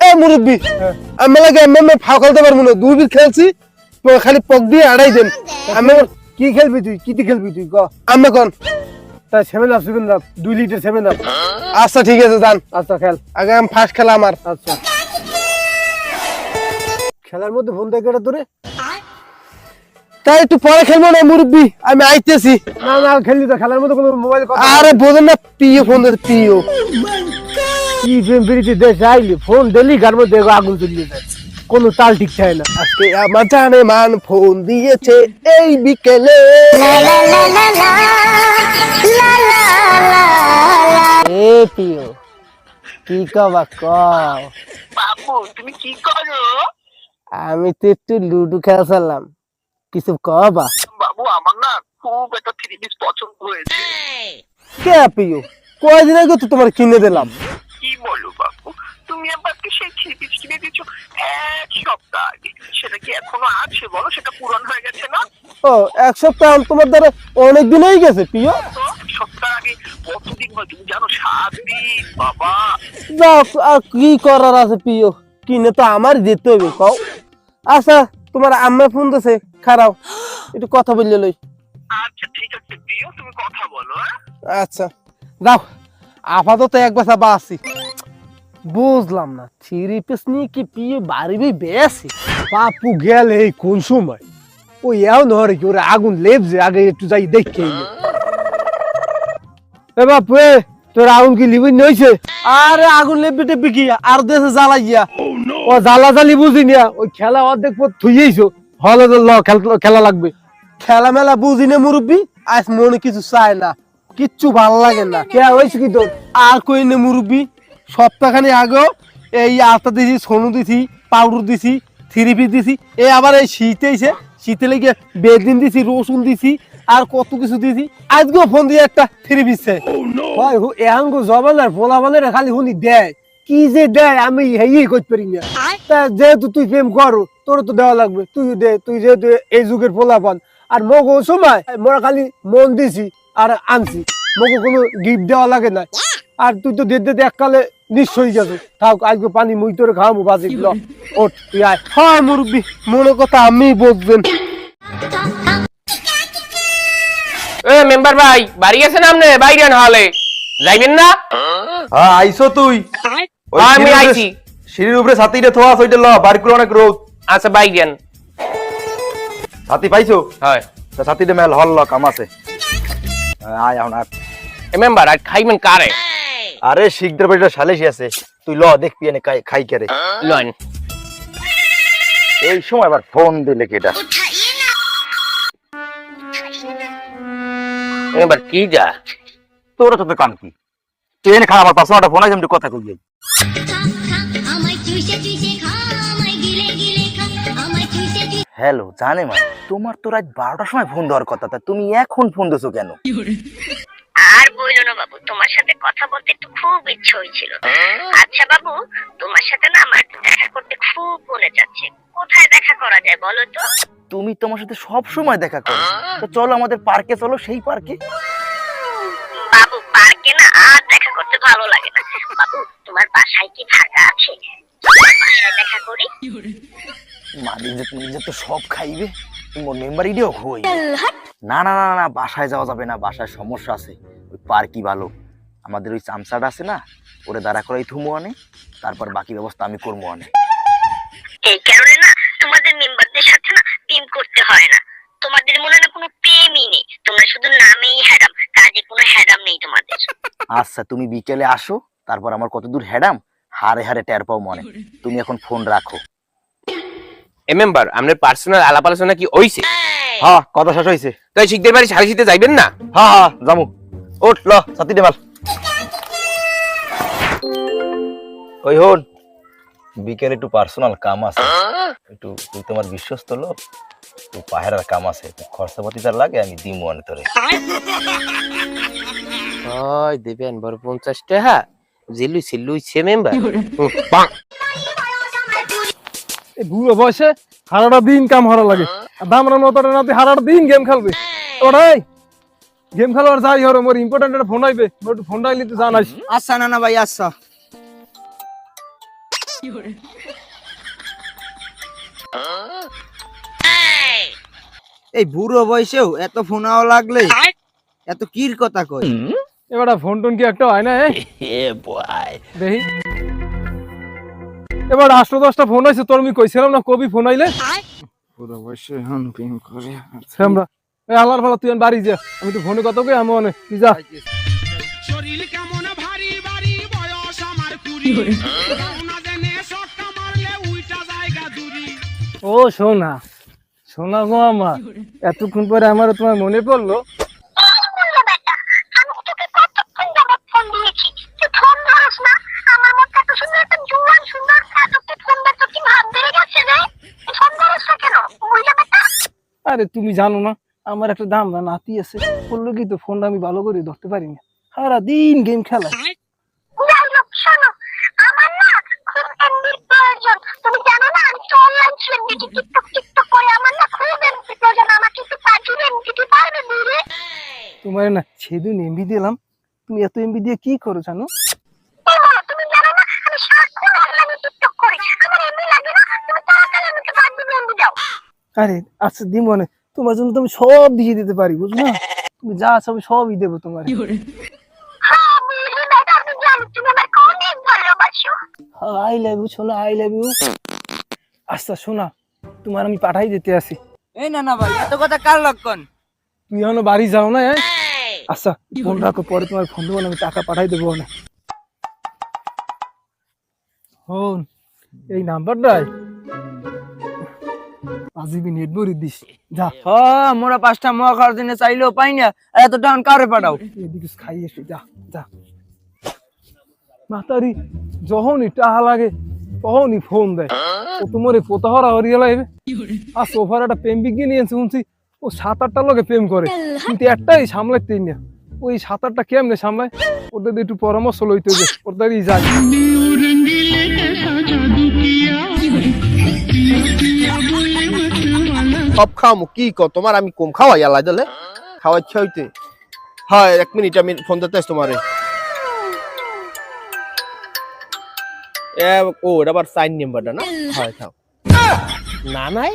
এ মুরব্বি আমি লাগে আমি আমি ফাও খেলতে পারব না দুই বিট খেলছি খালি পক দিয়ে আড়াই দেন। আমি কি খেলবি তুই? কি খেলবি তুই? ক। আমি কোন তা সেভেন আপ সেভেন আপ দুই লিটার সেভেন আপ আচ্ছা ঠিক আছে যান আচ্ছা খেল। আগে আমি ফার্স্ট খেলা আমার। আচ্ছা। খেলার মধ্যে ফোন তাই একটু পরে খেলব না মুরব্বি। আমি আইতেছি। না না খেললি তো খেলার মধ্যে কোনো মোবাইল আরে বোঝেন না পিও ফোন পিও কি প্রেম প্রীতি দেশ আইলি ফোন দিলি গার মধ্যে আগুন চলিয়ে যায় কোনো তাল ঠিক থাকে না। আজকে আমার জানে মান ফোন দিয়েছে এই বিকেলে। এ পিও কি কবা কও? বাবু তুমি কি করো? আমি তো একটু লুডু খেলছিলাম কিছু কবা? বাবু আমার না খুব একটা থ্রি পিস পছন্দ হয়েছে। কে পিও? কয়দিন আগে তো তোমার কিনে দিলাম। কি বলো বাবু তুমি আমাকে সেই থ্রি কিনে দিচ্ছ এক সপ্তাহ আগে। সেটা কি এখনও আছে বলো? সেটা পূরণ হয়ে গেছে না? ও এক সপ্তাহ তোমার দ্বারা অনেক দিন গেছে তো সপ্তাহ আগে কতদিন হয় তুমি জানো? সাত দিন বাবা। আর কি করার আছে পিও কিনে তো আমার যেতে হবে কও। আচ্ছা তোমার আম্মা ফোন দিছে খারাপ একটু কথা বললে লই। আচ্ছা ঠিক আছে প্রিয় তুমি কথা বলো হ্যাঁ? আচ্ছা। যাও আপাতত এক বাসি বুঝলাম না থ্রি পিস নিয়ে কি পিয়ে বাড়ি বেশি? পাপু গেল এই কোন সময়? ও এও নরে কি, ওরা আগুন লেপছে, আগে একটু যাই দেখে এ বাপু তোর আগুন কি লিবি নইছে আরে আগুন লেপে টেপে কি, আর দেশে জ্বালাইয়া ও জ্বালা জালি বুঝি না, ওই খেলা অর্ধেক পর থুইয়েইছো হলে তো ল, খেলা লাগবে। খেলা মেলা বুঝি না মুরব্বী, আজ মনে কিছু চায় না, কিচ্ছু ভালো লাগে না। কে হয়েছে কি তোর? আর কই নে মুরব্বী? সপ্তাহখানি আগেও এই আতা দিছি সোনু দিছি পাউডার দিছি থ্রি পিস দিছি। এ আবার এই শীতে এসে শীতে লেগে বেদিন দিছি রসুন দিছি আর কত কিছু দিছি। আজকেও ফোন দিয়ে একটা থ্রি পিস চাই হু এহাঙ্গো জবানার পোলা বানের খালি শুনি দেয়। কি যে দেয় আমি হেই করতে পারি না। তা যেহেতু তুই প্রেম করো তোর তো দেওয়া লাগবে। তুই দে তুই যেহেতু এই যুগের পোলা পান আর মগো সময় মোরা খালি মন দিছি আর আনছি। মগো কোনো গিফট দেওয়া লাগে না। আর তুই তো দিতে দিতে এককালে নিশ্চয়ই গেছো। থাক আজকে পানি মুই তোরে খাওয়াবো বাজে ল ওঠ তুই আয়। হ্যাঁ মুরব্বী মনে কথা আমি বুঝবেন এ মেম্বার ভাই বাড়ি গেছেন আপনি বাইরে হলে। যাইবেন না? হ্যাঁ আইসো তুই। হ্যাঁ, আমি আইছি। সিঁড়ির উপরে ছাতিটা থোয়া ওইটা ল বাড়ি করে অনেক রোদ? আচ্ছা বাইরেন ছাতি পাইছো? হয়। তা ছাতিটা মেল হল ল কাম আছে। আয় এখন আর এ মেম্বার আর খাইবেন কারে? আরে শিখদের বাড়িটা সালেসি আছে। তুই ল দেখবি এনে খাই কেরে লন। এই সময় আবার ফোন দিলে কেটা? মেম্বার কি যা? তোর তো কাম কি? তুই এনে খা আমার পাশে একটা ফোন আছে আমি কথা কই যাই। হ্যালো জানে মা তোমার তো রাত বারোটার সময় ফোন দেওয়ার কথা তা তুমি এখন ফোন দিছো কেন? আর বইলো না বাবু তোমার সাথে কথা বলতে একটু খুব ইচ্ছে হয়েছিল। আচ্ছা বাবু তোমার সাথে না আমার দেখা করতে খুব মনে যাচ্ছে কোথায় দেখা করা যায় বলো তো? তুমি তোমার সাথে সব সময় দেখা করো। তো চলো আমাদের পার্কে চলো সেই পার্কে। বাবু পার্কে না আর দেখা করতে ভালো লাগে না। বাবু তোমার বাসায় কি ফাঁকা আছে? বাসায় দেখা করি? মালিক যে তুমি যে তো সব খাইবে তোমার মেম্বার ইডিও না না না, না বাসায় যাওয়া যাবে না বাসায় সমস্যা আছে। ওই পার্কই ভালো। আমাদের ওই চামচাটা আছে না ওরে দাঁড়া করাই থুমো আনে তারপর বাকি ব্যবস্থা আমি করব আনে। এই কারণে না তোমাদের মেম্বারদের সাথে না প্রেম করতে হয় না। তোমাদের মনে না কোনো প্রেমই নেই তোমরা শুধু নামেই হ্যাডাম কাজে কোনো হ্যাডাম নেই তোমাদের। আচ্ছা তুমি বিকেলে আসো তারপর আমার কত দূর হেডাম হারে হারে টের পাও মনে। তুমি এখন ফোন রাখো। এ মেম্বার আপনার পার্সোনাল আলাপ আলোচনা কি হইছে? হ্যাঁ কথা শেষ হয়েছে তাই শিখদের বাড়ি সারি শীতে যাইবেন না? হ্যাঁ হ্যাঁ জামু ওঠ ল সাথী ডেমাল ওই হন বিকেলে একটু পার্সোনাল কাম আছে। একটু তুই তোমার বিশ্বস্ত লোক একটু পাহেরার কাম আছে খরচাপাতি তার লাগে আমি দিমু আনে তোরে। হয় দেবেন বড় পঞ্চাশ টাকা। জিলুই সিল্লুই সে মেম্বার এই বুড়ো বয়সে হারাটা দিন কাম হারা লাগে। দামরা নতটা নাতে হারাটা দিন গেম খেলবে। ওরাই গেম খেলোয়ার যাই হরো মোর ইম্পর্টেন্ট একটা ফোন আইবে। মোর একটু ফোন আইলে তুই জানাইস আচ্ছা না না ভাই আচ্ছা। এই বুড়ো বয়সেও এত ফোনাও লাগলে এত কির কথা কই এবার ফোন টোন কি একটা হয় না এ? দেখি। এবার আটশো দশটা ফোন হয়েছে তোর আমি কইছিলাম না কবি ফোন আইলে? বুড়ো বয়সে এখন করে। আমরা আল্লাহর ফালা তুই বাড়ি যা। আমি তো ফোনে কথা কই আমি অনেক তুই যা। শরীর কেমন ভারী ভারী বয়স আমার কুড়ি। না জেনে শটটা মারলে উইটা জায়গা দূরি। ও সোনা। সোনা গো আমার। এতক্ষণ পরে আমার তোমার মনে পড়ল। আরে তুমি জানো না। আমার একটা দাম না নাতি আছে। বলল কি তো? ফোনটা আমি ভালো করে ধরতে পারি না। সারা দিন গেম খেলা তোমার না সেদিন এমবি দিলাম। তুমি এত এমবি দিয়ে কি করো জানো? আরে আচ্ছা দিই মনে তোমার জন্য তুমি সব দিয়ে দিতে পারি বুঝলো? না তুমি যা আছে আমি সবই দেবো তোমার। হ্যাঁ আই লাভ ইউ শোনা আই লাভ ইউ আচ্ছা শোনা তোমার আমি পাঠাই দিতে আসি। এই না না ভাই এত কথা কার লক্ষণ? তুই এখনও বাড়ি যাও না হ্যাঁ? আচ্ছা ফোন রাখো পরে তোমার ফোন দেবো আমি টাকা পাঠাই দেবো না। হন এই নাম্বারটাই আজিবি নেট দিস। যা। হ মোরা পাঁচটা মোয়া খাওয়ার জন্য চাইলেও পাই না এত টাউন কারে পাঠাও? এদিকে খাই এসে যা যা। মাতারি যখনই টাহা লাগে তখনই ফোন দেয়। ও তোমার এই পোতাহরা হরিয়া লাগবে আর সোফার একটা প্রেম বিজ্ঞানী শুনছি ও সাত আটটা লোকে প্রেম করে। কিন্তু একটাই সামলাইতেই না। ওই সাত আটটা কেমনে সামলায়? ওদের একটু পরামর্শ লইতে হবে ওদেরই যায় সব খাওয়ামু? কি ক? তোমার আমি কম খাওয়াই আল্লাহ দিলে খাওয়াচ্ছি হইতে। হয় এক মিনিট আমি ফোন দিতে তোমারে। ও এটা আবার সাইন নাম্বারটা না? হয় খাও না নাই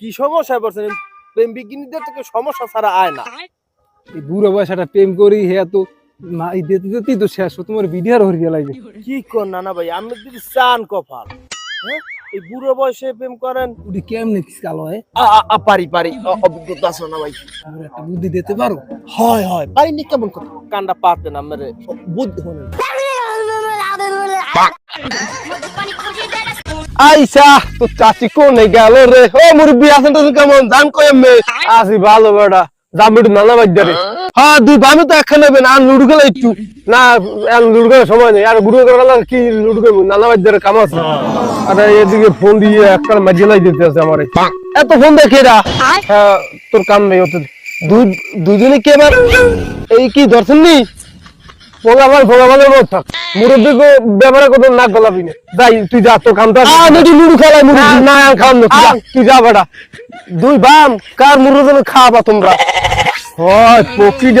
কি সমস্যা পড়ছেন? প্রেম বিজ্ঞানীদের থেকে সমস্যা ছাড়া আয় না। এই বুড়ো বয়স একটা প্রেম করি হে তো না এই দিতে দিতেই তো শেষ। তোমার ভিডিও হরিয়া লাগবে কি কর নানা ভাই? আমি যদি চান কপাল হ্যাঁ? এই বুড়ো বয়সে প্রেম করেন? কেমনে কালো হয়? পারি পারি। অভিজ্ঞতা আছে না ভাই? একটা বুদ্ধি দিতে পারো? হয় হয়। পারিনি কেমন কথা? কান্ডা পাতে না মেরে বুদ্ধি আইসা তো চাচি কোনে গেল রে? ও মুরব্বি আছেন তো কেমন? দাম কয় আসি ভালো বেটা জামিট নানা বাজারে হ্যাঁ দুই বামে তো একখানে নেবেন আর লুডু খেলা একটু। না লুডু সময় নেই আর গুরু করার কি লুডু করব? নানা বাজারে কাম আছে। আর এদিকে ফোন দিয়ে একটা মাঝিলাই দিতে আছে আমার। এত ফোন দেখে রা হ্যাঁ তোর কাম নেই ওতে। দুই দুজনে কে এবার? এই কি দর্শন নি মত। থাক মুরব্বীকে ব্যাপারে কত নাক গলাবি না। যাই তুই যা তোর কামটা আ নদী লুডু খেলায় না না খাম না তুই যা, বেটা দুই বাম কার মুরব্বি খাওয়াবা তোমরা? হয়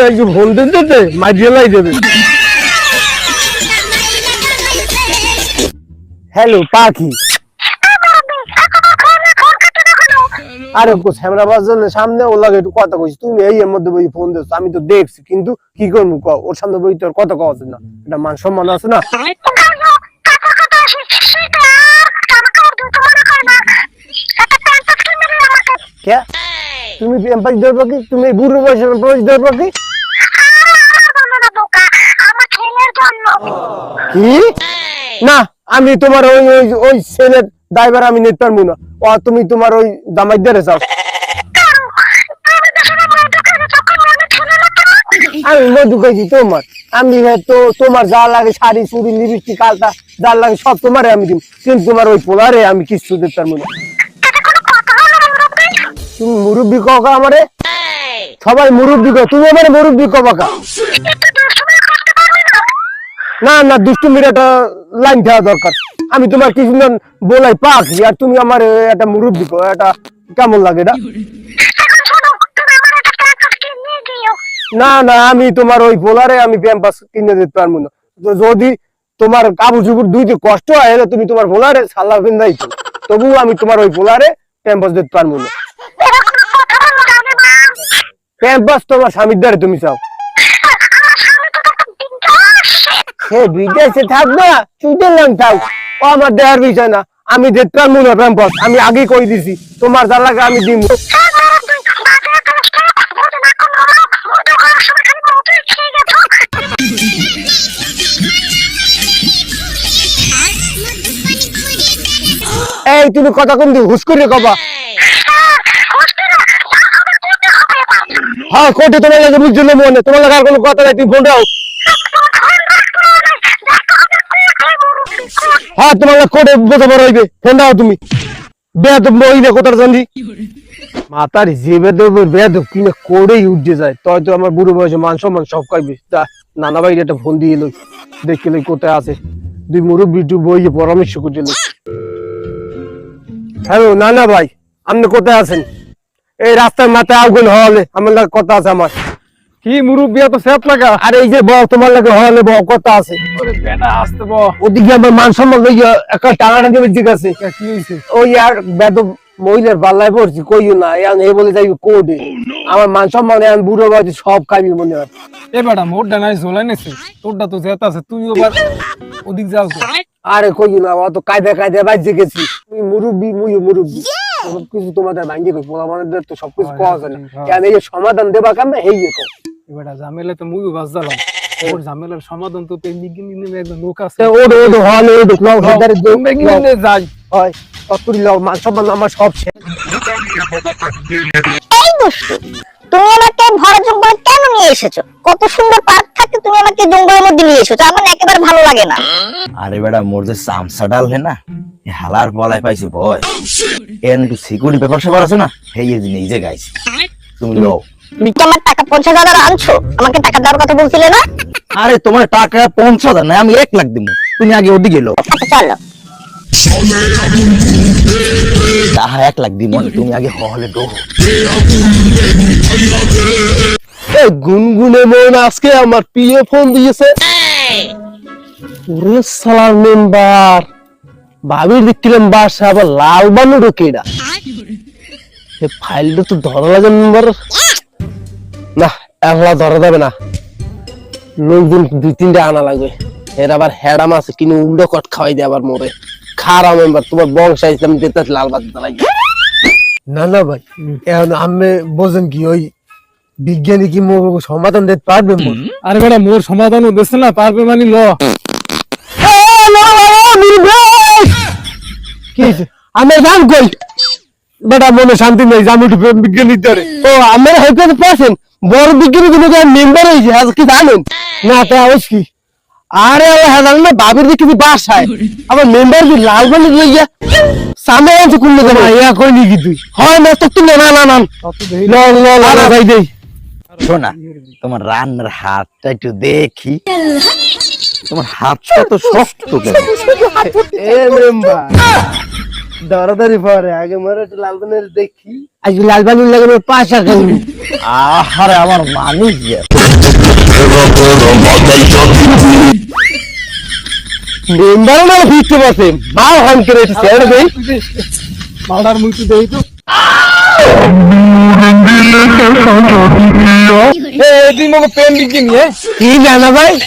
একটু দিতে দেবে হ্যালো, পাখি। আরে বাজার সামনে ওর লাগে একটু কথা কইছি। তুমি এই এর মধ্যে বই ফোন দিচ্ছ আমি তো দেখছি, কিন্তু কি করব ক ওর সামনে বই তোর কথা কওয়া আছে না। এটা মান সম্মান আছে না? কে? তুমি তুমি বুড়ো কি? না, আমি তোমার ওই ওই ওই ছেলের ড্রাইভার আমি নিতে পারব না। ও, তুমি তোমার ওই দামাই ধরে যাও। আমি মধু কইছি তোমার। আমি তো তোমার যা লাগে শাড়ি, চুড়ি, লিপস্টিক কালটা যা লাগে সব তোমারে আমি দিব। কিন্তু তোমার ওই পোলারে আমি কিছু দিতে পারব না এটা কোনো কথা হলো মুরব্বী তুমি মুরব্বী ককা আমারে? সবাই মুরব্বী কো তুমি আমার মুরব্বী পারবি না না না দুষ্টুমির একটা লাইন দেওয়া দরকার। আমি তোমার কিছু বলাই পাখি আর তুমি আমার একটা মুরব্বী কো এটা কেমন লাগে দিও না না, আমি তোমার ওই বোলারে আমি প্যাম্পাস কিনে দিতে পারব না। যদি তোমার কাপড় চুপুর দুইতে কষ্ট হয় তুমি তোমার বোলারে সাল্লা পিন্দাই তো তবু আমি তোমার ওই বোলারে প্যাম্পাস দিতে পারব না এরকম কথা বলো না রে মা প্যাম্পাস তোমার স্বামীর তুমি চাও। সে বিদেশে থাক ও আমার বিষয় না, আমি দেখতে পারব না প্যাম্পাস আমি আগে কই দিছি, তোমার যা লাগে আমি দিব এই, তুমি কথা কোন হুস করে কবা। হ্যাঁ কোটে তোমার মনে তোমার আর কোনো কথা নাই, তুমি ফোন দাও। হ্যাঁ তোমার ফোন দাও তুমি। বেদ কোথার জানি মাতার যে বেদব বেদব কিনে করেই উঠে যায়। তয় তো আমার বুড়ো বয়সে মান সম্মান সব খাইবে তা নানা ভাই একটা ফোন দিয়ে লই দেখে কোথায় আছে। দুই মুরব্বী টু বইয়ে পরামর্শ করছিল। হ্যালো, নানা ভাই, আপনি কোথায় আছেন? এই রাস্তার মাথায় আগুন হওয়ালে আমার লাগে কথা আছে আমার। কি মুরব্বী এত সেট লাগা? আরে এই যে বল তোমার লাগে হওয়ালে বল কথা আছে। বল। ওদিকে আমার মান সম্মান লইয়া একটা টাঙাটা দেবে ঠিক আছে? কি হইছে? ওই আর বেদ মহিলার পাল্লায় পড়ছি কইও না এখন এই বলে যাইবে কোডে আমার মান সম্মান এখন বুড়ো বাজে সব খাইবি মনে হয়। এ বেটা মোরটা নাই ঝোলাই নেছে। তোরটা তো জেতা আছে তুই আবার ওদিক যাও আরে কইও না অত কায়দা কায়দা বাজে গেছি। তুমি মুরব্বি মুই মুরব্বি। সব কিছু তোমাদের ভাঙ্গি কই পোলা মানুষদের তো সব কিছু কওয়া যায় না কেন এই সমাধান দেবা কেন হেই তো এবারে ঝামেলা তো মুই বাস দিলাম ওর ঝামেলার সমাধান তো তুই বিজ্ঞানী নেমে একদম লোক আছে ওড ওড হলে ওড হাজার জমে গিনে যাই হয় কতরি লাও মান সম্মান আমার সব শেষ এই দুষ্টু তুমি আমাকে ভরা জঙ্গলে কেন নিয়ে এসেছ? কত সুন্দর পার্ক থাকে তুমি আমাকে জঙ্গলের মধ্যে নিয়ে এসেছ আমার একেবারে ভালো লাগে না। আরে বেটা মোর যে চামচা ডাল হে না হালার পলায় পাইছি ভয় এর একটু সিকিউরিটি পেপার সেপার আছে না? সেই নিজে গাইছি। তুমি লও। তুমি আমার টাকা পঞ্চাশ হাজার আনছো? আমাকে টাকা দেওয়ার কথা বলছিলে না? আরে তোমার টাকা পঞ্চাশ হাজার না আমি এক লাখ দিব তুমি আগে ওদিকে লো আচ্ছা চলো। এক দিব তুমি আগে হলে এই গুনগুনে মন আজকে আমার ফোন দিয়েছে। ওরে সালার মেম্বার বাসা আবার লাল বানু ফাইলটা তো ধরা লাগে মেম্বার না, একলা ধরা যাবে না। লোকজন দুই তিনটা আনা লাগবে। এর আবার হেডাম আছে, কিনে উল্টো কট খাওয়াই দিয়ে আবার মরে। খারাপ মেম্বার তোমার বংশ ইসলাম দিতে লাল না না ভাই এখন আমি বোঝেন কি ওই বিজ্ঞানী কি মোর সমাধান দিতে পারবে মোর? আরে বেটা মোর সমাধানও দিচ্ছে না পারবে মানে ল? আমি জান কই? বেটা মনে শান্তি নেই জামু একটু বিজ্ঞানী ধরে ও আমার হয়তো পাচ্ছেন বড় বিজ্ঞানী কিন্তু মেম্বার হয়েছে আজ কি জানেন? না তা আরে হ্যাঁ না বাবির দিকে কি বাসায় আবার মেম্বার কি লাল বানি লইয়া সামনে আছে ইয়া কই নি কি তুই? হয় না তো তুমি না না না। ল ল ল ভাই দেই। শোনা তোমার রান্নার হাতটা একটু দেখি। তোমার হাতটা তো শক্ত কেন? এ মেম্বার দরদারি পরে আগে মরে একটু লাল বানের দেখি। আজ লাল বালুর লাগানো পাঁচা খাইনি আহারে আমার মানুষ যে না ফিরতে পারছে মা হন করে ছেড়ে দেই। মালদার মুখি দেই তো হ্যাঁ? কি জানা ভাই?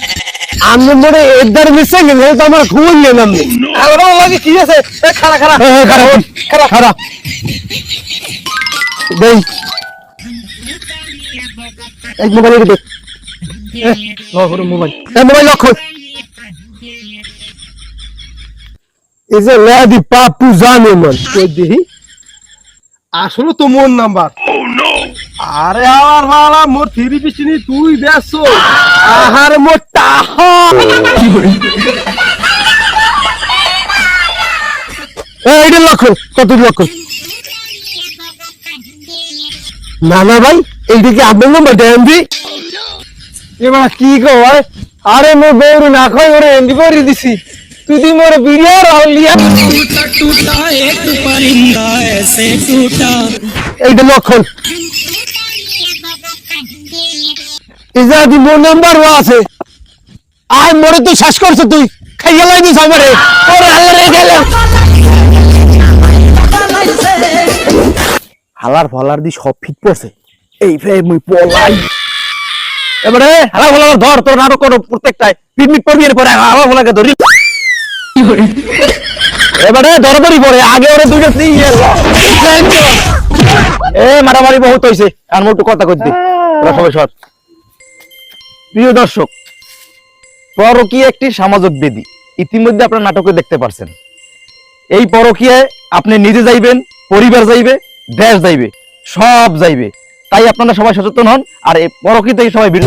আমি মনে এদার মিশে গেলে তো আমার ঘুম নিলাম আমার লাগে কি আছে খারাপ খারাপ দেই। এক মোবাইল দে। মোবাইল। লক্ষ্য এই যে লেদি পাপু জানে মন কই দেখি আসলে তো মোর নাম্বার। আরে আমার মালা মোর থ্রি পিছনি তুই ব্যস্ত। আহারে মোর টাহা। এইটা লক্ষ্য কত লক্ষ্য না না ভাই এইটা কি আপনার নাম্বার দেন দি এবার কি কো আরে মো বউরে না খাই ওরে এন্ডি করে দিছি। তুই মোরে বিড়িয়া রাহুল লিয়া এইটা লক্ষণ। ইজা দি মোর নাম্বার আছে। আয়, মোরে তুই শ্বাস করছ তুই। খাইয়া লাইনি সবারে ওরে আল্লাহ রে গেলাম হালার ফলার দি সব ফিট পড়ছে। এই ফে মুই পলাই। এবারে হালা ফলা ধর, তোর নাটক করো প্রত্যেকটাই পিকনিক করবি এরপরে হালা ফলাকে ধরি। এবারে ধরধরি পড়ে, আগে ওরে এ, মারামারি বহুত হইছে, আর মোটু কথা কইতে। সর। প্রিয় দর্শক একটি সামাজিক বেদি ইতিমধ্যে আপনারা নাটকে দেখতে পারছেন। এই পরকীয়ায় আপনি নিজে যাইবেন, পরিবার যাইবে, দেশ যাইবে, সব যাইবে। তাই আপনারা সবাই সচেতন হন, আর এই পরকীয়া থেকে সবাই